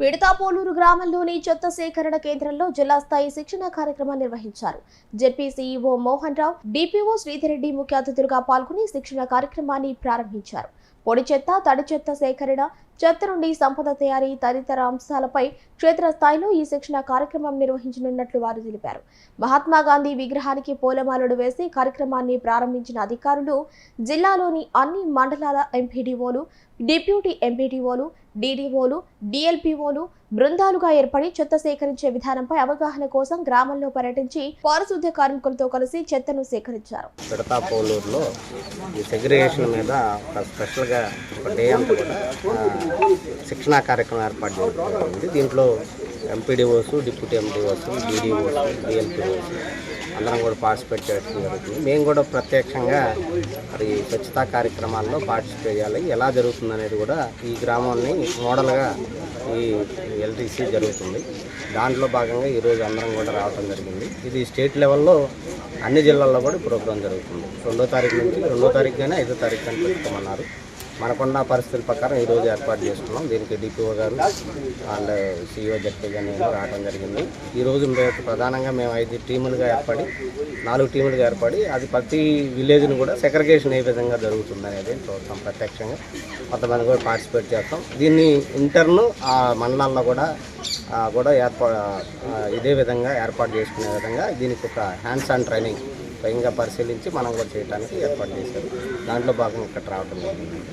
పిడతాపోలూరు గ్రామంలోని చెత్త సేకరణ కేంద్రంలో జిల్లా స్థాయి శిక్షణ కార్యక్రమం నిర్వహించారు. ZP CEO Mohan Rao DPO Sridhar Reddy ముఖ్య అతిథులుగా పాల్గొని శిక్షణ కార్యక్రమాన్ని ప్రారంభించారు. పొడి చెత్త తడి చెత్త సేకరణ చెత్త నుండి సంపద తయారీ తదితర అంశాలపై క్షేత్రస్థాయిలో ఈ శిక్షణ కార్యక్రమం నిర్వహించనున్నట్లు వారు తెలిపారు. మహాత్మా గాంధీ విగ్రహానికి పూలమాలలు వేసి కార్యక్రమాన్ని ప్రారంభించిన అధికారులు జిల్లాలోని అన్ని మండలాల ఎంపీడీఓలు డిప్యూటీ ఎంపీడీఓలు డీడీఓలు డిఎల్పీఓలు బృందాలుగా ఏర్పడి చెత్త సేకరించే విధానంపై అవగాహన కోసం గ్రామంలో పర్యటించి పారిశుద్ధ్య కార్మికులతో కలిసి చెత్తను సేకరించారు. పెడతాపోలూరులో ఈ సెగ్రిగేషన్ మీద ఒక స్పెషల్గా ఒక డే అంతా కూడా శిక్షణా కార్యక్రమం ఏర్పాటు చేయడం దీంట్లో MPDOs deputy MPOs DDOs DLPOs అందరం కూడా పార్టిసిపేట్ చేయడం జరుగుతుంది. మేము కూడా ప్రత్యక్షంగా మరి స్వచ్ఛతా కార్యక్రమాల్లో పార్టిసిపేట్ చేయాలి. ఎలా జరుగుతుంది అనేది కూడా ఈ గ్రామాన్ని మోడల్గా ఈ ఎల్టీసీ జరుగుతుంది. దాంట్లో భాగంగా ఈరోజు అందరం కూడా రావడం జరిగింది. ఇది స్టేట్ లెవెల్లో అన్ని జిల్లాల్లో కూడా ప్రోగ్రాం జరుగుతుంది. రెండో తారీఖు నుంచి రెండో తారీఖు కానీ ఐదో తారీఖు కానీ పెట్టుకోమన్నారు. మనకున్న పరిస్థితుల ప్రకారం ఈరోజు ఏర్పాటు చేసుకున్నాం. దీనికి డిపిఓ గారు అండ్ సిఇఓ జడ్పీ గారు నేను రావడం జరిగింది. ఈ రోజు ప్రధానంగా మేము ఐదు టీములుగా ఏర్పడి నాలుగు టీములుగా ఏర్పడి అది ప్రతి విలేజ్ని కూడా సెగ్రిగేషన్ ఏ విధంగా జరుగుతుంది అనేది చూస్తాం ప్రత్యక్షంగా. కొంతమంది కూడా పార్టిసిపేట్ చేస్తాం. దీన్ని ఇంటర్ను ఆ మండలాల్లో కూడా కూడా ఏర్పా ఇదే విధంగా ఏర్పాటు చేసుకునే విధంగా దీనికి ఒక హ్యాండ్స్ ఆన్ ట్రైనింగ్ స్వయంగా పరిశీలించి మనం కూడా చేయడానికి ఏర్పాటు చేశారు. దాంట్లో భాగం ఇక్కడ రావడం జరిగింది.